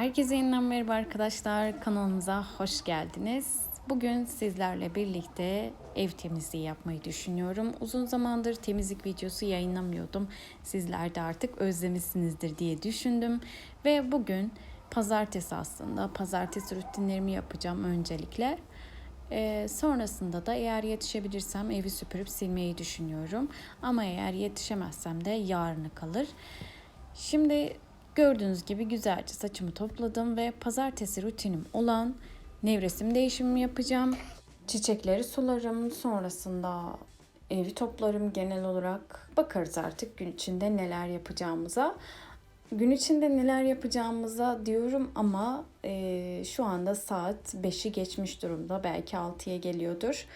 Herkese yeniden merhaba arkadaşlar. Kanalımıza hoş geldiniz. Bugün sizlerle birlikte ev temizliği yapmayı düşünüyorum. Uzun zamandır temizlik videosu yayınlamıyordum. Sizler de artık özlemişsinizdir diye düşündüm. Ve bugün pazartesi aslında. Pazartesi rutinlerimi yapacağım öncelikle. Ee, sonrasında da eğer yetişebilirsem evi süpürüp silmeyi düşünüyorum. Ama eğer yetişemezsem de yarını kalır. Şimdi gördüğünüz gibi güzelce saçımı topladım ve pazartesi rutinim olan nevresim değişimimi yapacağım. Çiçekleri sularım. Sonrasında evi toplarım genel olarak. Bakarız artık gün içinde neler yapacağımıza. Gün içinde neler yapacağımıza diyorum ama e, şu anda saat 5'i geçmiş durumda. Belki 6'ya geliyordur.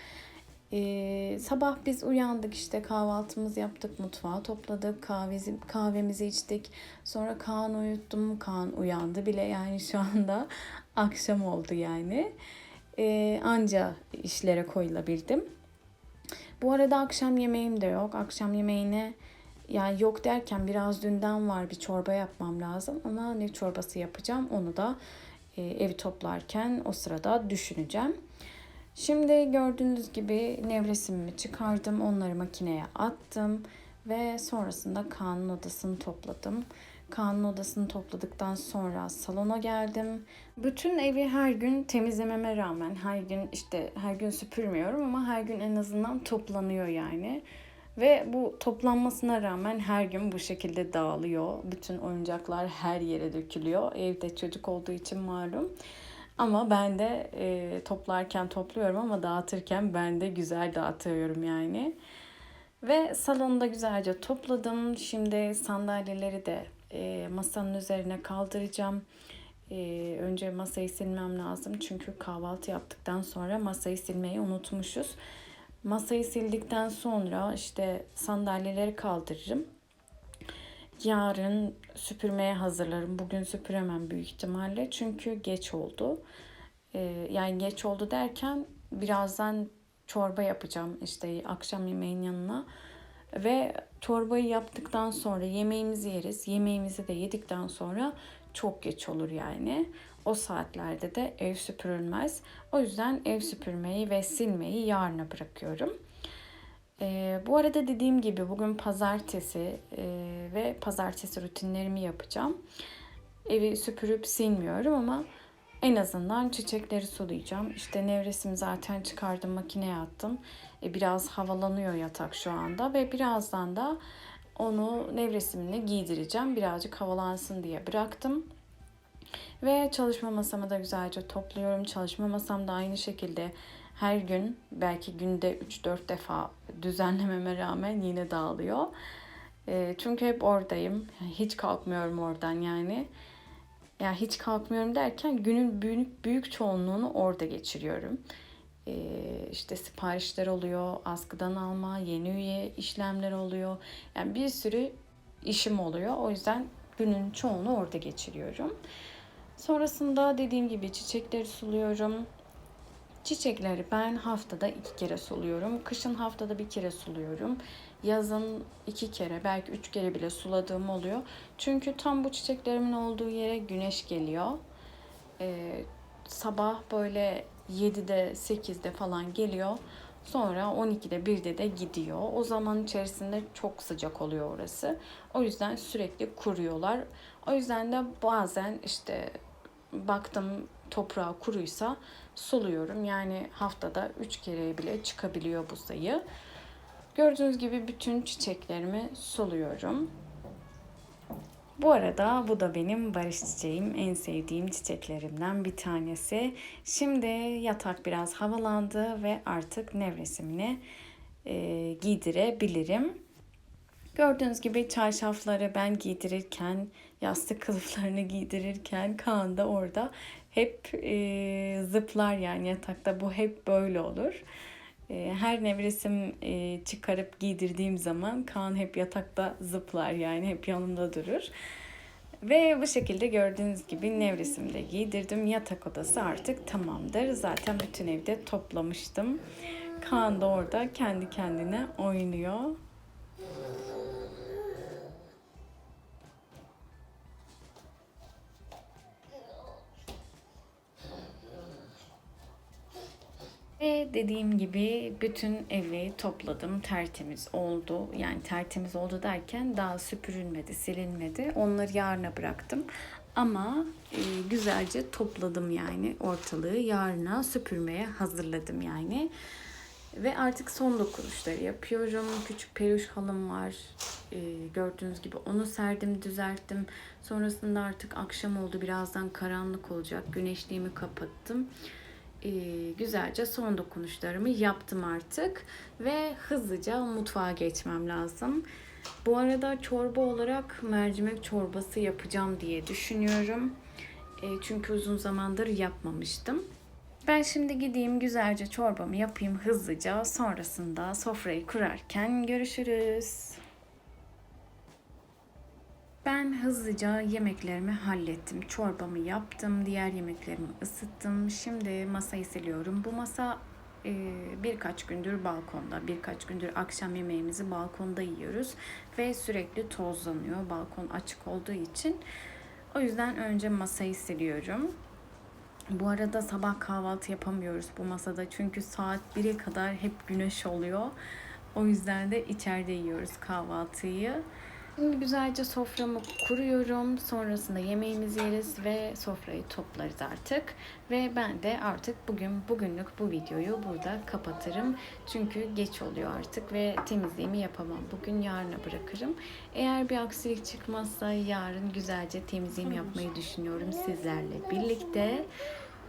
E, sabah biz uyandık işte kahvaltımızı yaptık, mutfağı topladık, kahvemizi, kahvemizi içtik. Sonra Kaan uyuttum, Kaan uyandı bile yani şu anda akşam oldu yani. E, anca işlere koyulabildim. Bu arada akşam yemeğim de yok. Akşam yemeğine yani yok derken biraz dünden var bir çorba yapmam lazım ama ne çorbası yapacağım onu da e, evi toplarken o sırada düşüneceğim. Şimdi gördüğünüz gibi nevresimimi çıkardım, onları makineye attım ve sonrasında Kaan'ın odasını topladım. Kaan'ın odasını topladıktan sonra salona geldim. Bütün evi her gün temizlememe rağmen her gün işte her gün süpürmüyorum ama her gün en azından toplanıyor yani. Ve bu toplanmasına rağmen her gün bu şekilde dağılıyor. Bütün oyuncaklar her yere dökülüyor. Evde çocuk olduğu için malum. Ama ben de e, toplarken topluyorum ama dağıtırken ben de güzel dağıtıyorum yani. Ve salonda güzelce topladım. Şimdi sandalyeleri de e, masanın üzerine kaldıracağım. E, önce masayı silmem lazım. Çünkü kahvaltı yaptıktan sonra masayı silmeyi unutmuşuz. Masayı sildikten sonra işte sandalyeleri kaldırırım. Yarın süpürmeye hazırlarım. Bugün süpüremem büyük ihtimalle. Çünkü geç oldu. Ee, yani geç oldu derken birazdan çorba yapacağım işte akşam yemeğin yanına. Ve çorbayı yaptıktan sonra yemeğimizi yeriz. Yemeğimizi de yedikten sonra çok geç olur yani. O saatlerde de ev süpürülmez. O yüzden ev süpürmeyi ve silmeyi yarına bırakıyorum. Ee, bu arada dediğim gibi bugün pazartesi e, ve pazartesi rutinlerimi yapacağım. Evi süpürüp silmiyorum ama en azından çiçekleri sulayacağım. İşte nevresim zaten çıkardım makineye attım. E, biraz havalanıyor yatak şu anda ve birazdan da onu nevresimini giydireceğim. Birazcık havalansın diye bıraktım. Ve çalışma masamı da güzelce topluyorum. Çalışma masam da aynı şekilde her gün belki günde 3-4 defa düzenlememe rağmen yine dağılıyor. E, çünkü hep oradayım. Hiç kalkmıyorum oradan yani. Yani hiç kalkmıyorum derken günün büyük, büyük çoğunluğunu orada geçiriyorum. E, işte siparişler oluyor, askıdan alma, yeni üye işlemler oluyor. Yani bir sürü işim oluyor. O yüzden günün çoğunu orada geçiriyorum. Sonrasında dediğim gibi çiçekleri suluyorum. Çiçekleri ben haftada iki kere suluyorum. Kışın haftada bir kere suluyorum. Yazın iki kere belki üç kere bile suladığım oluyor. Çünkü tam bu çiçeklerimin olduğu yere güneş geliyor. Ee, sabah böyle 7'de 8'de falan geliyor. Sonra 12'de 1'de de gidiyor. O zaman içerisinde çok sıcak oluyor orası. O yüzden sürekli kuruyorlar. O yüzden de bazen işte baktım toprağı kuruysa suluyorum. Yani haftada 3 kere bile çıkabiliyor bu sayı. Gördüğünüz gibi bütün çiçeklerimi suluyorum. Bu arada bu da benim barış çiçeğim. En sevdiğim çiçeklerimden bir tanesi. Şimdi yatak biraz havalandı ve artık nevresimini e, giydirebilirim. Gördüğünüz gibi çarşafları ben giydirirken, yastık kılıflarını giydirirken Kaan da orada hep e, zıplar yani yatakta. Bu hep böyle olur. E, her nevresim e, çıkarıp giydirdiğim zaman Kaan hep yatakta zıplar yani hep yanımda durur. Ve bu şekilde gördüğünüz gibi nevresimde giydirdim. Yatak odası artık tamamdır. Zaten bütün evde toplamıştım. Kaan da orada kendi kendine oynuyor. Dediğim gibi bütün evi topladım. Tertemiz oldu. Yani tertemiz oldu derken daha süpürülmedi, silinmedi. Onları yarına bıraktım. Ama e, güzelce topladım yani ortalığı. Yarına süpürmeye hazırladım yani. Ve artık son dokunuşları yapıyorum. Küçük peluş halım var. Ee, gördüğünüz gibi onu serdim, düzelttim. Sonrasında artık akşam oldu. Birazdan karanlık olacak. Güneşliğimi kapattım. Ee, güzelce son dokunuşlarımı yaptım artık. Ve hızlıca mutfağa geçmem lazım. Bu arada çorba olarak mercimek çorbası yapacağım diye düşünüyorum. Ee, çünkü uzun zamandır yapmamıştım. Ben şimdi gideyim güzelce çorbamı yapayım hızlıca. Sonrasında sofrayı kurarken görüşürüz. Ben hızlıca yemeklerimi hallettim. Çorbamı yaptım, diğer yemeklerimi ısıttım. Şimdi masayı siliyorum. Bu masa e, birkaç gündür balkonda, birkaç gündür akşam yemeğimizi balkonda yiyoruz ve sürekli tozlanıyor balkon açık olduğu için. O yüzden önce masayı siliyorum. Bu arada sabah kahvaltı yapamıyoruz bu masada çünkü saat 1'e kadar hep güneş oluyor. O yüzden de içeride yiyoruz kahvaltıyı. Şimdi güzelce soframı kuruyorum. Sonrasında yemeğimizi yeriz ve sofrayı toplarız artık. Ve ben de artık bugün bugünlük bu videoyu burada kapatırım. Çünkü geç oluyor artık ve temizliğimi yapamam. Bugün yarına bırakırım. Eğer bir aksilik çıkmazsa yarın güzelce temizliğimi yapmayı düşünüyorum sizlerle birlikte.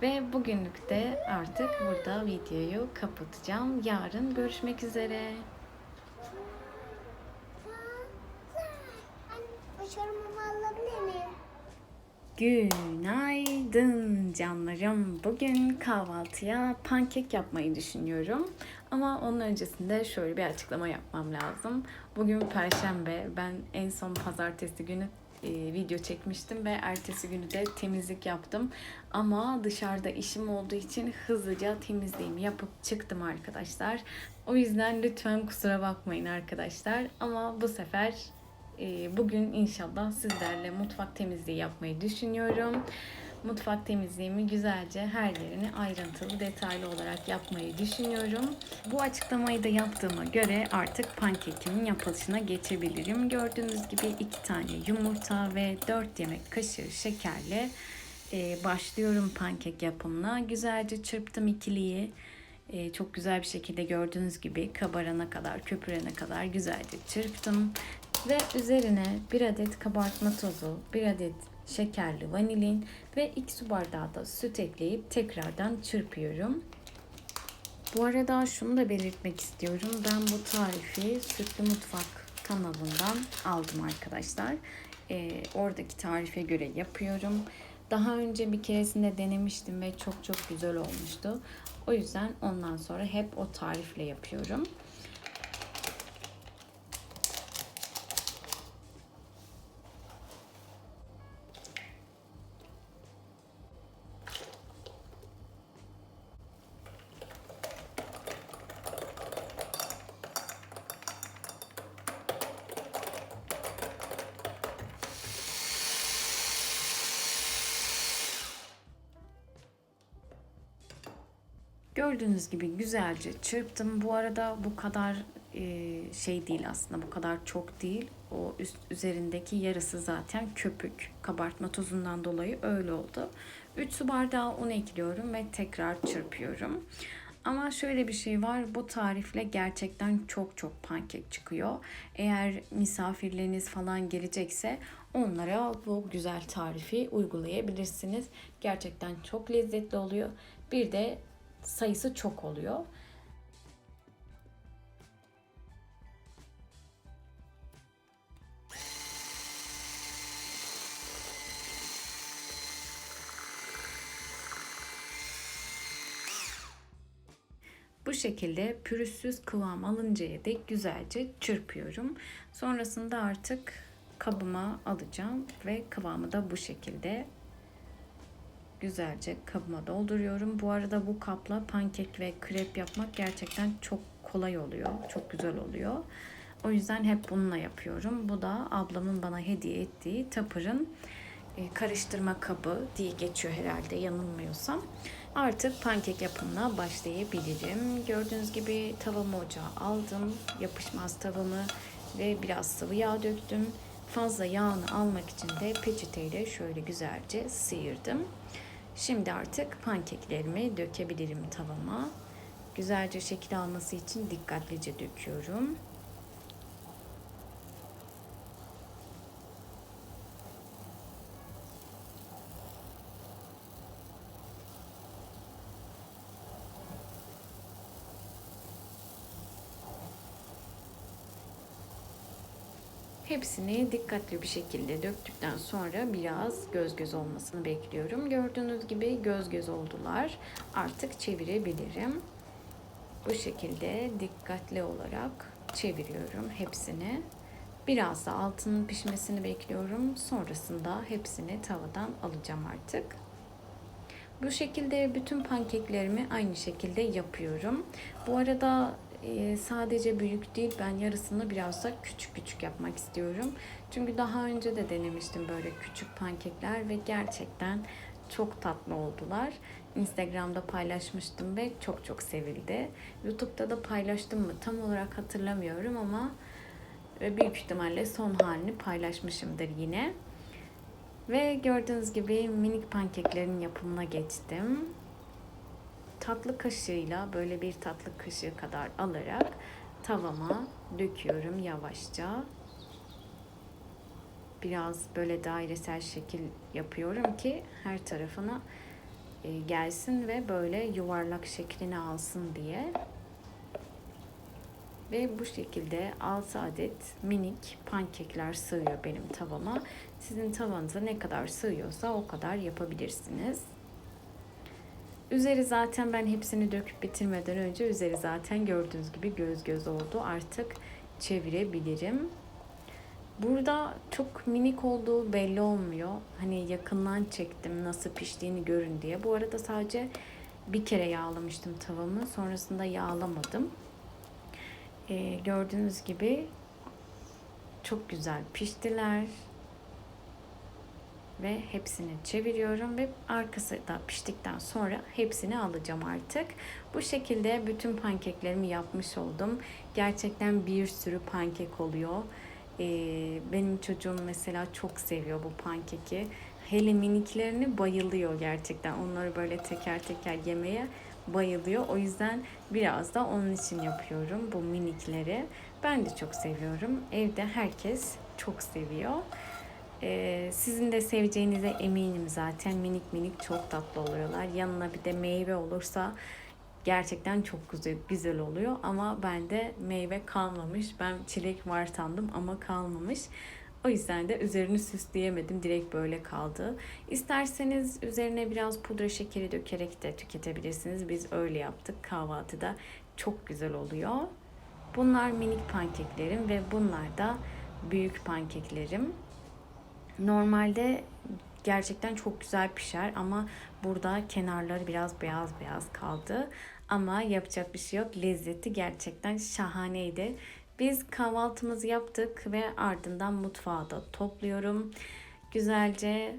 Ve bugünlük de artık burada videoyu kapatacağım. Yarın görüşmek üzere. Günaydın canlarım. Bugün kahvaltıya pankek yapmayı düşünüyorum. Ama onun öncesinde şöyle bir açıklama yapmam lazım. Bugün perşembe. Ben en son pazartesi günü e, video çekmiştim ve ertesi günü de temizlik yaptım. Ama dışarıda işim olduğu için hızlıca temizliğimi yapıp çıktım arkadaşlar. O yüzden lütfen kusura bakmayın arkadaşlar. Ama bu sefer bugün inşallah sizlerle mutfak temizliği yapmayı düşünüyorum. Mutfak temizliğimi güzelce her yerini ayrıntılı, detaylı olarak yapmayı düşünüyorum. Bu açıklamayı da yaptığıma göre artık pankekimin yapılışına geçebilirim. Gördüğünüz gibi iki tane yumurta ve 4 yemek kaşığı şekerle e, başlıyorum pankek yapımına. Güzelce çırptım ikiliyi. E, çok güzel bir şekilde gördüğünüz gibi kabarana kadar, köpürene kadar güzelce çırptım. Ve üzerine bir adet kabartma tozu, bir adet şekerli vanilin ve 2 su bardağı da süt ekleyip tekrardan çırpıyorum. Bu arada şunu da belirtmek istiyorum. Ben bu tarifi Sütlü Mutfak kanalından aldım arkadaşlar. Ee, oradaki tarife göre yapıyorum. Daha önce bir keresinde denemiştim ve çok çok güzel olmuştu. O yüzden ondan sonra hep o tarifle yapıyorum. Gördüğünüz gibi güzelce çırptım. Bu arada bu kadar e, şey değil aslında bu kadar çok değil. O üst üzerindeki yarısı zaten köpük. Kabartma tozundan dolayı öyle oldu. 3 su bardağı un ekliyorum ve tekrar çırpıyorum. Ama şöyle bir şey var. Bu tarifle gerçekten çok çok pankek çıkıyor. Eğer misafirleriniz falan gelecekse onlara bu güzel tarifi uygulayabilirsiniz. Gerçekten çok lezzetli oluyor. Bir de sayısı çok oluyor. Bu şekilde pürüzsüz kıvam alıncaya dek güzelce çırpıyorum. Sonrasında artık kabıma alacağım ve kıvamı da bu şekilde güzelce kabıma dolduruyorum. Bu arada bu kapla pankek ve krep yapmak gerçekten çok kolay oluyor. Çok güzel oluyor. O yüzden hep bununla yapıyorum. Bu da ablamın bana hediye ettiği Tapır'ın e, karıştırma kabı diye geçiyor herhalde yanılmıyorsam. Artık pankek yapımına başlayabilirim. Gördüğünüz gibi tavamı ocağa aldım. Yapışmaz tavamı ve biraz sıvı yağ döktüm. Fazla yağını almak için de peçeteyle şöyle güzelce sıyırdım. Şimdi artık pankeklerimi dökebilirim tavama. Güzelce şekil alması için dikkatlice döküyorum. Hepsini dikkatli bir şekilde döktükten sonra biraz göz göz olmasını bekliyorum. Gördüğünüz gibi göz göz oldular. Artık çevirebilirim. Bu şekilde dikkatli olarak çeviriyorum hepsini. Biraz da altının pişmesini bekliyorum. Sonrasında hepsini tavadan alacağım artık. Bu şekilde bütün pankeklerimi aynı şekilde yapıyorum. Bu arada e, sadece büyük değil ben yarısını biraz da küçük küçük yapmak istiyorum. Çünkü daha önce de denemiştim böyle küçük pankekler ve gerçekten çok tatlı oldular. Instagram'da paylaşmıştım ve çok çok sevildi. YouTube'da da paylaştım mı tam olarak hatırlamıyorum ama ve büyük ihtimalle son halini paylaşmışımdır yine. Ve gördüğünüz gibi minik pankeklerin yapımına geçtim. Tatlı kaşığıyla böyle bir tatlı kaşığı kadar alarak tavama döküyorum yavaşça. Biraz böyle dairesel şekil yapıyorum ki her tarafına e, gelsin ve böyle yuvarlak şeklini alsın diye. Ve bu şekilde 6 adet minik pankekler sığıyor benim tavama. Sizin tavanıza ne kadar sığıyorsa o kadar yapabilirsiniz. Üzeri zaten ben hepsini döküp bitirmeden önce üzeri zaten gördüğünüz gibi göz göz oldu. Artık çevirebilirim. Burada çok minik olduğu belli olmuyor. Hani yakından çektim nasıl piştiğini görün diye. Bu arada sadece bir kere yağlamıştım tavamı. Sonrasında yağlamadım. Ee, gördüğünüz gibi çok güzel piştiler ve hepsini çeviriyorum ve arkası da piştikten sonra hepsini alacağım artık. Bu şekilde bütün pankeklerimi yapmış oldum. Gerçekten bir sürü pankek oluyor. Ee, benim çocuğum mesela çok seviyor bu pankeki. Hele miniklerini bayılıyor gerçekten. Onları böyle teker teker yemeye bayılıyor. O yüzden biraz da onun için yapıyorum bu minikleri. Ben de çok seviyorum. Evde herkes çok seviyor. Ee, sizin de seveceğinize eminim zaten. Minik minik çok tatlı oluyorlar. Yanına bir de meyve olursa gerçekten çok güzel, güzel oluyor. Ama bende meyve kalmamış. Ben çilek var sandım ama kalmamış. O yüzden de üzerini süsleyemedim. Direkt böyle kaldı. İsterseniz üzerine biraz pudra şekeri dökerek de tüketebilirsiniz. Biz öyle yaptık kahvaltıda. Çok güzel oluyor. Bunlar minik pankeklerim ve bunlar da büyük pankeklerim. Normalde gerçekten çok güzel pişer ama burada kenarları biraz beyaz beyaz kaldı. Ama yapacak bir şey yok. Lezzeti gerçekten şahaneydi. Biz kahvaltımızı yaptık ve ardından mutfağı da topluyorum. Güzelce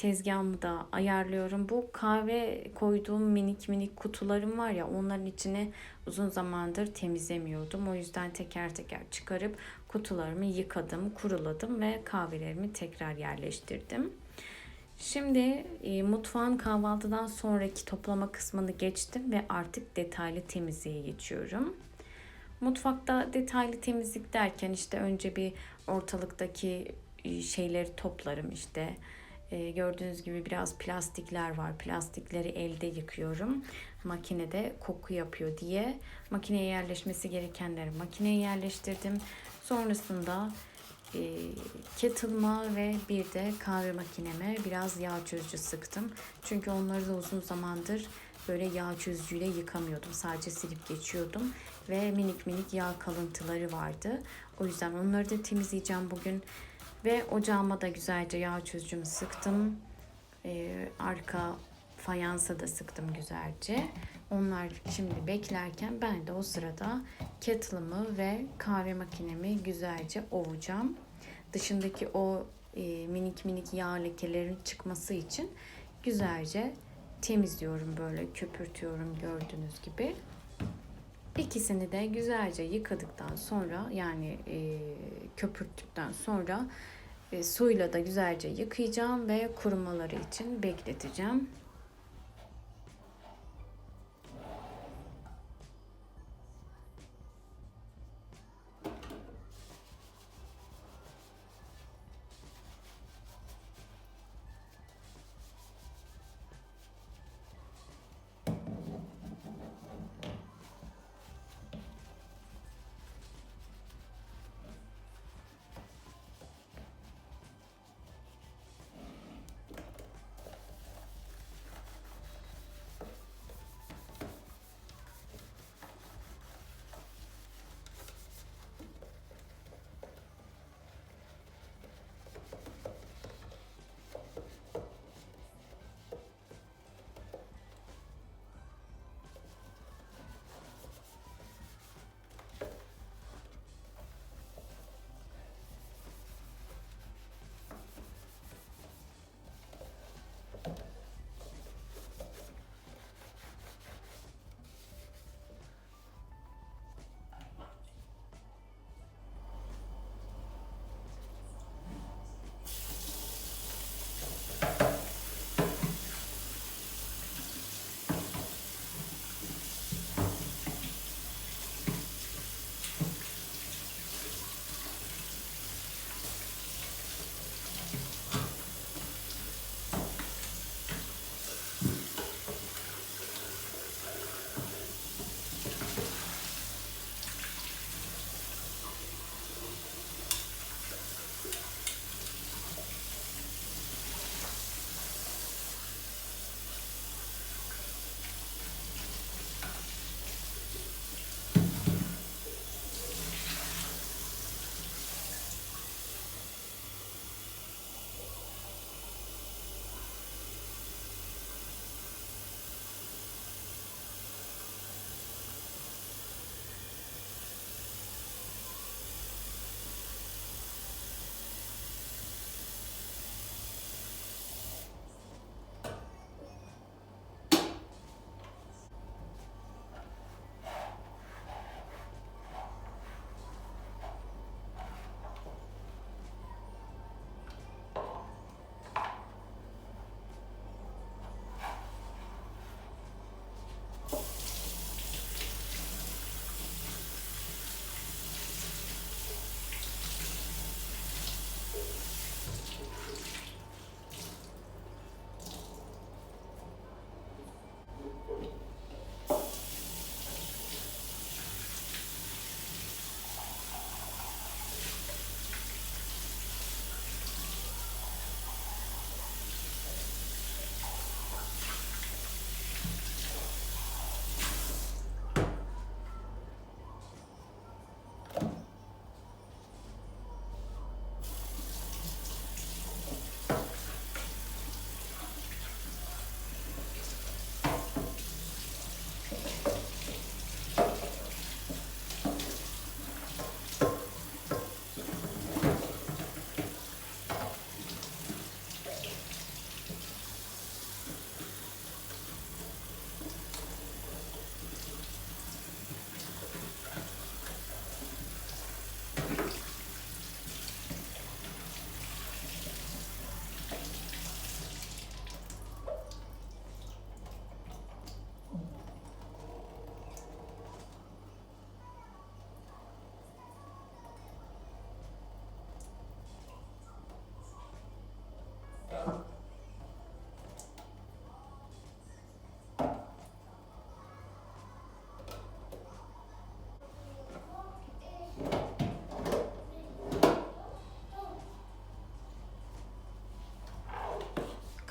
tezgahımı da ayarlıyorum. Bu kahve koyduğum minik minik kutularım var ya onların içine uzun zamandır temizlemiyordum. O yüzden teker teker çıkarıp kutularımı yıkadım, kuruladım ve kahvelerimi tekrar yerleştirdim. Şimdi e, mutfağın kahvaltıdan sonraki toplama kısmını geçtim ve artık detaylı temizliğe geçiyorum. Mutfakta detaylı temizlik derken işte önce bir ortalıktaki e, şeyleri toplarım işte. E, gördüğünüz gibi biraz plastikler var. Plastikleri elde yıkıyorum. Makinede koku yapıyor diye. Makineye yerleşmesi gerekenleri makineye yerleştirdim. Sonrasında e, kettle'ıma ve bir de kahve makineme biraz yağ çözücü sıktım. Çünkü onları da uzun zamandır böyle yağ çözücüyle yıkamıyordum. Sadece silip geçiyordum ve minik minik yağ kalıntıları vardı. O yüzden onları da temizleyeceğim bugün. Ve ocağıma da güzelce yağ çözücümü sıktım. Ee, arka fayansa da sıktım güzelce. Onlar şimdi beklerken ben de o sırada kettle'ımı ve kahve makinemi güzelce ovacağım. Dışındaki o e, minik minik yağ lekelerin çıkması için güzelce temizliyorum böyle köpürtüyorum gördüğünüz gibi. İkisini de güzelce yıkadıktan sonra yani e, köpürttükten sonra e, suyla da güzelce yıkayacağım ve kurumaları için bekleteceğim.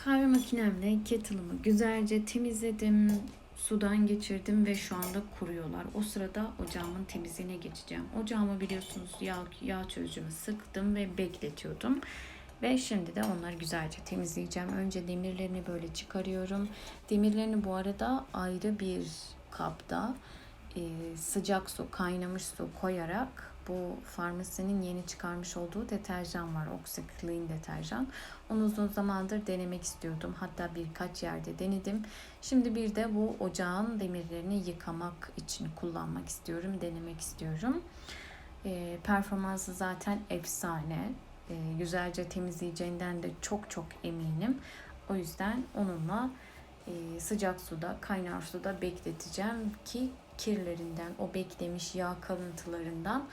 Kahve makinemle kettle'ımı güzelce temizledim. Sudan geçirdim ve şu anda kuruyorlar. O sırada ocağımın temizliğine geçeceğim. Ocağımı biliyorsunuz yağ, yağ çözücümü sıktım ve bekletiyordum. Ve şimdi de onları güzelce temizleyeceğim. Önce demirlerini böyle çıkarıyorum. Demirlerini bu arada ayrı bir kapta e, sıcak su, kaynamış su koyarak bu farmasinin yeni çıkarmış olduğu deterjan var. OxyClean deterjan. Onu uzun zamandır denemek istiyordum. Hatta birkaç yerde denedim. Şimdi bir de bu ocağın demirlerini yıkamak için kullanmak istiyorum. Denemek istiyorum. E, performansı zaten efsane. E, güzelce temizleyeceğinden de çok çok eminim. O yüzden onunla e, sıcak suda, kaynar suda bekleteceğim ki kirlerinden, o beklemiş yağ kalıntılarından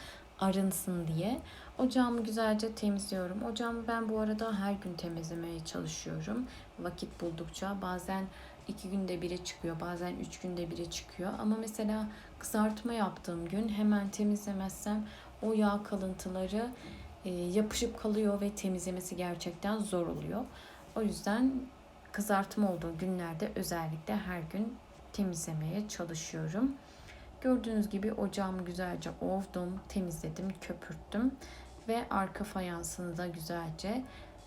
arınsın diye. Ocağımı güzelce temizliyorum. Ocağımı ben bu arada her gün temizlemeye çalışıyorum. Vakit buldukça bazen iki günde biri çıkıyor, bazen üç günde biri çıkıyor. Ama mesela kızartma yaptığım gün hemen temizlemezsem o yağ kalıntıları e, yapışıp kalıyor ve temizlemesi gerçekten zor oluyor. O yüzden kızartma olduğu günlerde özellikle her gün temizlemeye çalışıyorum. Gördüğünüz gibi ocağımı güzelce ovdum, temizledim, köpürttüm ve arka fayansını da güzelce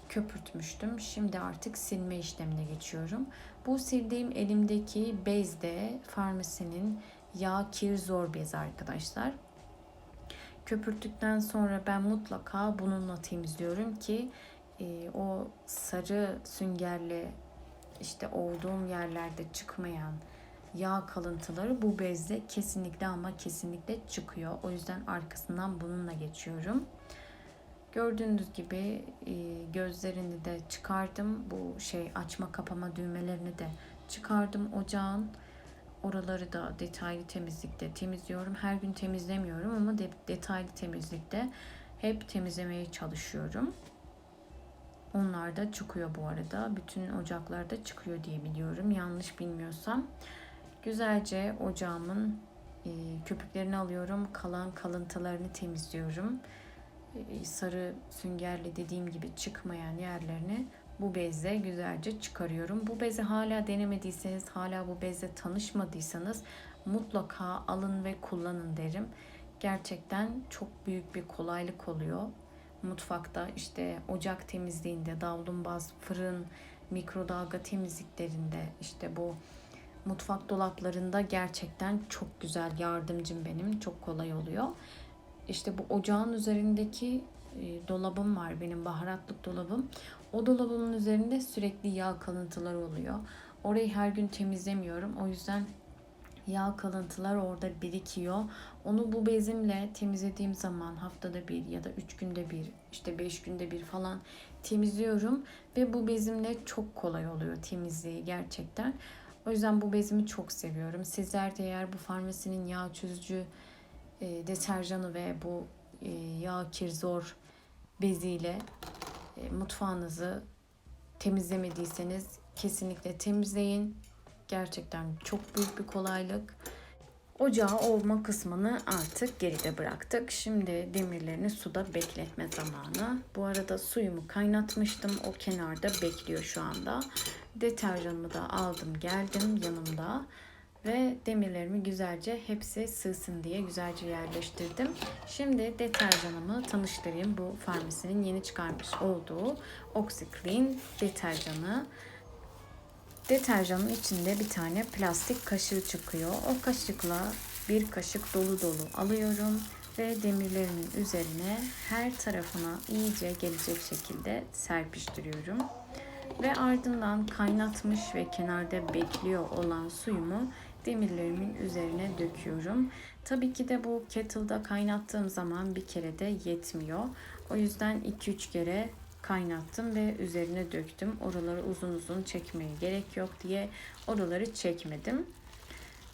köpürtmüştüm. Şimdi artık silme işlemine geçiyorum. Bu sildiğim elimdeki bez de Farmasi'nin yağ kir zor bez arkadaşlar. Köpürttükten sonra ben mutlaka bununla temizliyorum ki e, o sarı süngerli işte olduğum yerlerde çıkmayan yağ kalıntıları bu bezle kesinlikle ama kesinlikle çıkıyor. O yüzden arkasından bununla geçiyorum. Gördüğünüz gibi e, gözlerini de çıkardım. Bu şey açma kapama düğmelerini de çıkardım ocağın. Oraları da detaylı temizlikte temizliyorum. Her gün temizlemiyorum ama de, detaylı temizlikte hep temizlemeye çalışıyorum. Onlar da çıkıyor bu arada. Bütün ocaklarda çıkıyor diye biliyorum. Yanlış bilmiyorsam. Güzelce ocağımın e, köpüklerini alıyorum. Kalan kalıntılarını temizliyorum. E, sarı süngerle dediğim gibi çıkmayan yerlerini bu bezle güzelce çıkarıyorum. Bu bezi hala denemediyseniz, hala bu bezle tanışmadıysanız mutlaka alın ve kullanın derim. Gerçekten çok büyük bir kolaylık oluyor. Mutfakta işte ocak temizliğinde, davlumbaz, fırın, mikrodalga temizliklerinde işte bu mutfak dolaplarında gerçekten çok güzel yardımcım benim. Çok kolay oluyor. İşte bu ocağın üzerindeki e, dolabım var benim baharatlık dolabım. O dolabımın üzerinde sürekli yağ kalıntıları oluyor. Orayı her gün temizlemiyorum. O yüzden yağ kalıntılar orada birikiyor. Onu bu bezimle temizlediğim zaman haftada bir ya da üç günde bir işte beş günde bir falan temizliyorum. Ve bu bezimle çok kolay oluyor temizliği gerçekten. O yüzden bu bezimi çok seviyorum. Sizler de eğer bu farmasinin yağ çözücü e, deterjanı ve bu e, yağ kir zor beziyle e, mutfağınızı temizlemediyseniz kesinlikle temizleyin. Gerçekten çok büyük bir kolaylık. Ocağı ovma kısmını artık geride bıraktık. Şimdi demirlerini suda bekletme zamanı. Bu arada suyumu kaynatmıştım. O kenarda bekliyor şu anda. Deterjanımı da aldım geldim yanımda. Ve demirlerimi güzelce hepsi sığsın diye güzelce yerleştirdim. Şimdi deterjanımı tanıştırayım. Bu farmasinin yeni çıkarmış olduğu OxyClean deterjanı. Deterjanın içinde bir tane plastik kaşığı çıkıyor. O kaşıkla bir kaşık dolu dolu alıyorum ve demirlerimin üzerine her tarafına iyice gelecek şekilde serpiştiriyorum. Ve ardından kaynatmış ve kenarda bekliyor olan suyumu demirlerimin üzerine döküyorum. Tabii ki de bu kettle'da kaynattığım zaman bir kere de yetmiyor. O yüzden 2-3 kere kaynattım ve üzerine döktüm. Oraları uzun uzun çekmeye gerek yok diye oraları çekmedim.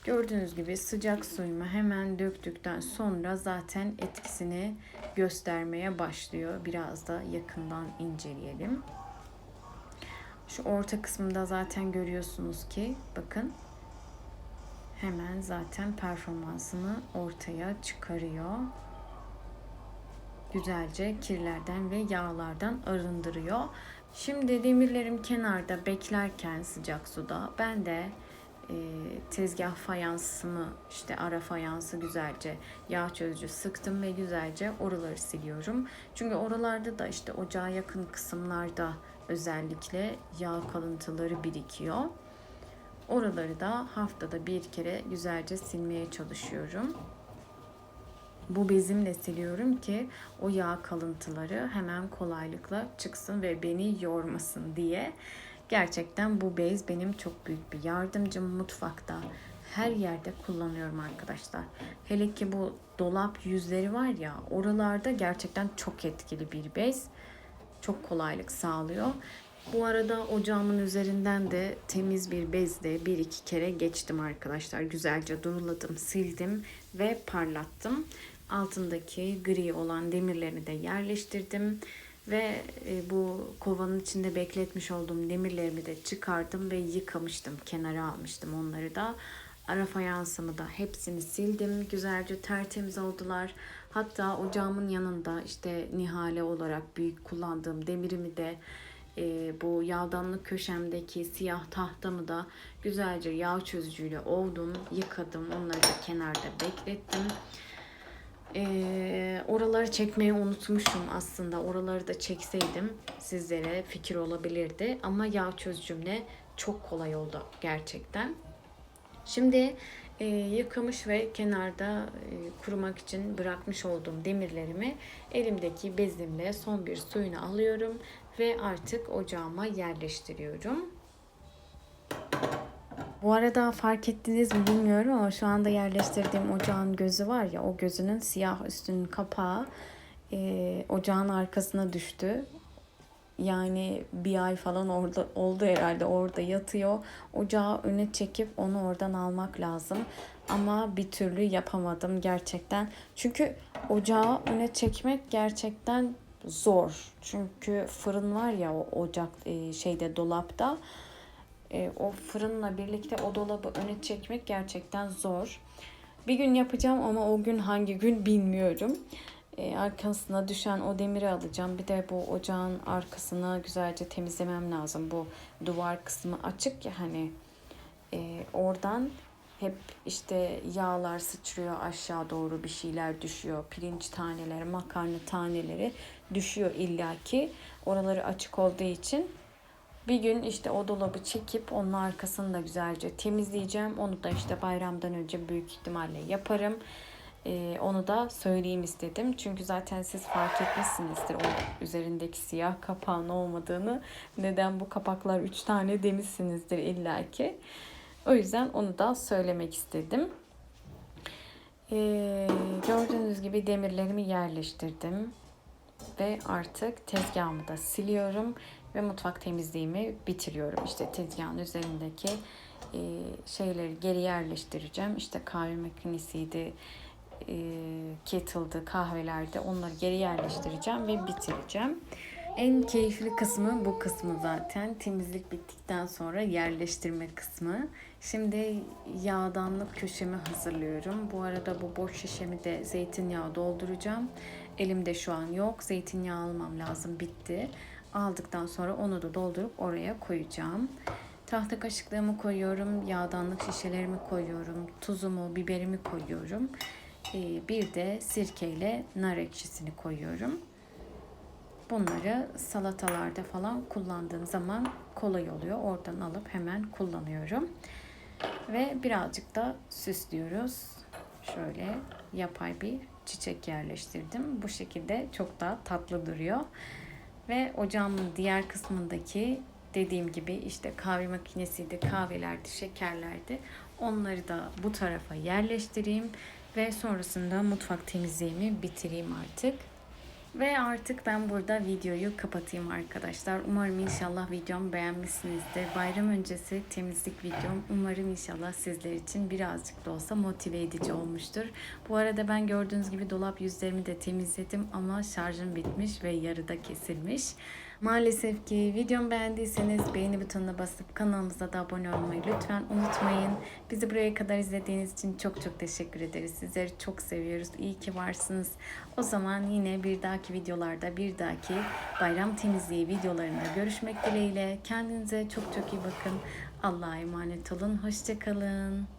Gördüğünüz gibi sıcak suyumu hemen döktükten sonra zaten etkisini göstermeye başlıyor. Biraz da yakından inceleyelim. Şu orta kısmında zaten görüyorsunuz ki bakın hemen zaten performansını ortaya çıkarıyor. Güzelce kirlerden ve yağlardan arındırıyor. Şimdi demirlerim kenarda beklerken sıcak suda ben de e, tezgah fayansımı işte ara fayansı güzelce yağ çözücü sıktım ve güzelce oraları siliyorum. Çünkü oralarda da işte ocağa yakın kısımlarda özellikle yağ kalıntıları birikiyor. Oraları da haftada bir kere güzelce silmeye çalışıyorum. Bu bezimle siliyorum ki o yağ kalıntıları hemen kolaylıkla çıksın ve beni yormasın diye. Gerçekten bu bez benim çok büyük bir yardımcım mutfakta. Her yerde kullanıyorum arkadaşlar. Hele ki bu dolap yüzleri var ya oralarda gerçekten çok etkili bir bez. Çok kolaylık sağlıyor. Bu arada ocağımın üzerinden de temiz bir bezle bir iki kere geçtim arkadaşlar. Güzelce duruladım, sildim ve parlattım. Altındaki gri olan demirlerini de yerleştirdim. Ve e, bu kovanın içinde bekletmiş olduğum demirlerimi de çıkardım ve yıkamıştım. Kenara almıştım onları da. Ara fayansımı da hepsini sildim. Güzelce tertemiz oldular. Hatta ocağımın yanında işte nihale olarak büyük kullandığım demirimi de e, bu yağdanlık köşemdeki siyah tahtamı da güzelce yağ çözücüyle ovdum, yıkadım. Onları da kenarda beklettim. E, oraları çekmeyi unutmuşum aslında. Oraları da çekseydim sizlere fikir olabilirdi. Ama yağ çözücümle çok kolay oldu gerçekten. Şimdi e, yıkamış ve kenarda e, kurumak için bırakmış olduğum demirlerimi elimdeki bezimle son bir suyunu alıyorum ve artık ocağıma yerleştiriyorum. Bu arada fark ettiniz mi bilmiyorum ama şu anda yerleştirdiğim ocağın gözü var ya o gözünün siyah üstünün kapağı e, ocağın arkasına düştü. Yani bir ay falan orada oldu herhalde orada yatıyor. Ocağı öne çekip onu oradan almak lazım. Ama bir türlü yapamadım gerçekten. Çünkü ocağı öne çekmek gerçekten zor. Çünkü fırın var ya o ocak e, şeyde dolapta. E, o fırınla birlikte o dolabı öne çekmek gerçekten zor. Bir gün yapacağım ama o gün hangi gün bilmiyorum. E, arkasına düşen o demiri alacağım. Bir de bu ocağın arkasını güzelce temizlemem lazım. Bu duvar kısmı açık ya hani e, oradan hep işte yağlar sıçrıyor aşağı doğru bir şeyler düşüyor. Pirinç taneleri, makarna taneleri düşüyor illaki. Oraları açık olduğu için bir gün işte o dolabı çekip onun arkasını da güzelce temizleyeceğim. Onu da işte bayramdan önce büyük ihtimalle yaparım. Ee, onu da söyleyeyim istedim. Çünkü zaten siz fark etmişsinizdir o üzerindeki siyah kapağın olmadığını. Neden bu kapaklar 3 tane demişsinizdir illaki. O yüzden onu da söylemek istedim. Ee, gördüğünüz gibi demirlerimi yerleştirdim. Ve artık tezgahımı da siliyorum ve mutfak temizliğimi bitiriyorum. İşte tezgahın üzerindeki e, şeyleri geri yerleştireceğim. İşte kahve makinesiydi, e, kettle'dı, kahvelerde onları geri yerleştireceğim ve bitireceğim. En keyifli kısmı bu kısmı zaten. Temizlik bittikten sonra yerleştirme kısmı. Şimdi yağdanlık köşemi hazırlıyorum. Bu arada bu boş şişemi de zeytinyağı dolduracağım. Elimde şu an yok. Zeytinyağı almam lazım. Bitti. Aldıktan sonra onu da doldurup oraya koyacağım. Tahta kaşıklığımı koyuyorum. Yağdanlık şişelerimi koyuyorum. Tuzumu, biberimi koyuyorum. Ee, bir de sirkeyle nar ekşisini koyuyorum. Bunları salatalarda falan kullandığım zaman kolay oluyor. Oradan alıp hemen kullanıyorum. Ve birazcık da süslüyoruz. Şöyle yapay bir çiçek yerleştirdim. Bu şekilde çok daha tatlı duruyor. Ve ocağımın diğer kısmındaki dediğim gibi işte kahve makinesiydi, kahvelerdi, şekerlerdi. Onları da bu tarafa yerleştireyim ve sonrasında mutfak temizliğimi bitireyim artık. Ve artık ben burada videoyu kapatayım arkadaşlar. Umarım inşallah videomu beğenmişsinizdir. Bayram öncesi temizlik videom umarım inşallah sizler için birazcık da olsa motive edici olmuştur. Bu arada ben gördüğünüz gibi dolap yüzlerimi de temizledim ama şarjım bitmiş ve yarıda kesilmiş. Maalesef ki videomu beğendiyseniz beğeni butonuna basıp kanalımıza da abone olmayı lütfen unutmayın. Bizi buraya kadar izlediğiniz için çok çok teşekkür ederiz. Sizleri çok seviyoruz. İyi ki varsınız. O zaman yine bir dahaki videolarda bir dahaki bayram temizliği videolarında görüşmek dileğiyle. Kendinize çok çok iyi bakın. Allah'a emanet olun. Hoşçakalın.